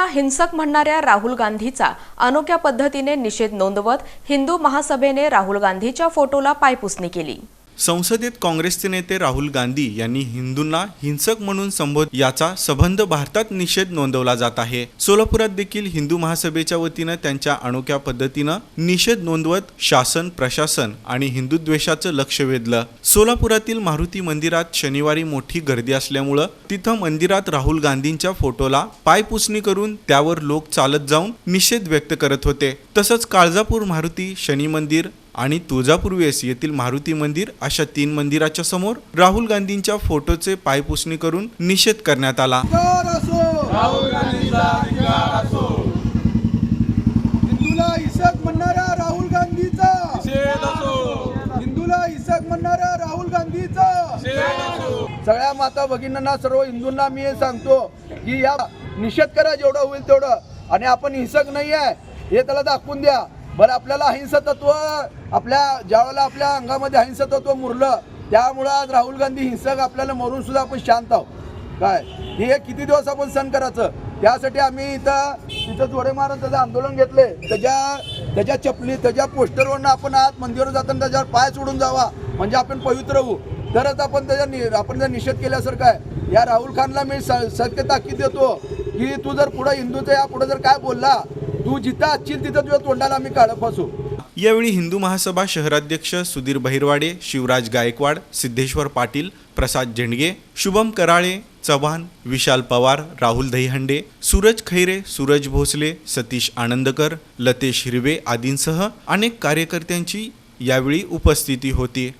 हिंदूंना हिंसक म्हणणाऱ्या राहुल गांधीचा अनोख्या पद्धतीने निषेध नोंदवत हिंदू महासभेने राहुल गांधीच्या फोटोला पायपुसणी केली. संसदेत काँग्रेसचे नेते राहुल गांधी यांनी हिंदूंना हिंसक म्हणून संबोध याचा संबंध भारतात निषेध नोंदवला जात आहे. सोलापुरात देखील हिंदू महासभेच्या वतीनं त्यांच्या अनोख्या पद्धतीनं निषेध नोंदवत शासन प्रशासन आणि हिंदू द्वेषाचं लक्ष वेधलं. सोलापुरातील मारुती मंदिरात शनिवारी मोठी गर्दी असल्यामुळं तिथं मंदिरात राहुल गांधींच्या फोटोला पायपुसणी करून त्यावर लोक चालत जाऊन निषेध व्यक्त करत होते. तसंच काळजापूर मारुती शनी मंदिर आणि तुळजापूर वेस येथील मारुती मंदिर अशा तीन मंदिराच्या समोर राहुल गांधींच्या फोटोचे पायपुसणी करून निषेध करण्यात आला. राहुल गांधीचा हिंदूला हिसक म्हणणाऱ्या राहुल गांधीचा. सगळ्या माता भगिनींना सर्व हिंदूंना मी हे सांगतो की या निषेध करा जेवढं होईल तेवढं. आणि आपण हिंसक नाही आहे हे त्याला दाखवून द्या. बरं आपल्याला अहिंसा तत्व आपल्या ज्यावेळेला आपल्या अंगामध्ये अहिंसा तत्व मुरलं त्यामुळं आज राहुल गांधी हिंसक आपल्याला मरून सुद्धा आपण शांत आहोत. काय? हे किती दिवस आपण सण करायचं? त्यासाठी आम्ही इथं तिथं जोडे मारून त्याचं आंदोलन घेतले. त्याच्या त्याच्या चपली त्याच्या पोस्टरवरनं आपण आत मंदिरावर जाताना त्याच्यावर पाय सोडून जावा. म्हणजे आपण पवित्र होऊ. तरच आपण त्याच्या नि आपण जर निषेध केल्यासारखं आहे. या राहुल खानला मी स सत्य ताकीद देतो. की तू जर पुढं हिंदूचं या पुढं जर काय बोलला तू जिथं असशील तिथं तुझ्या तोंडाला आम्ही काढत फसू. यावेळी हिंदू महासभा शहराध्यक्ष सुधीर बहिरवाडे शिवराज गायकवाड सिद्धेश्वर पाटील प्रसाद झेंडगे शुभम कराळे चव्हाण विशाल पवार राहुल दहीहंडे सूरज खैरे सूरज भोसले सतीश आनंदकर लतेश हिरवे आदींसह अनेक कार्यकर्त्यांची यावेळी उपस्थिती होती.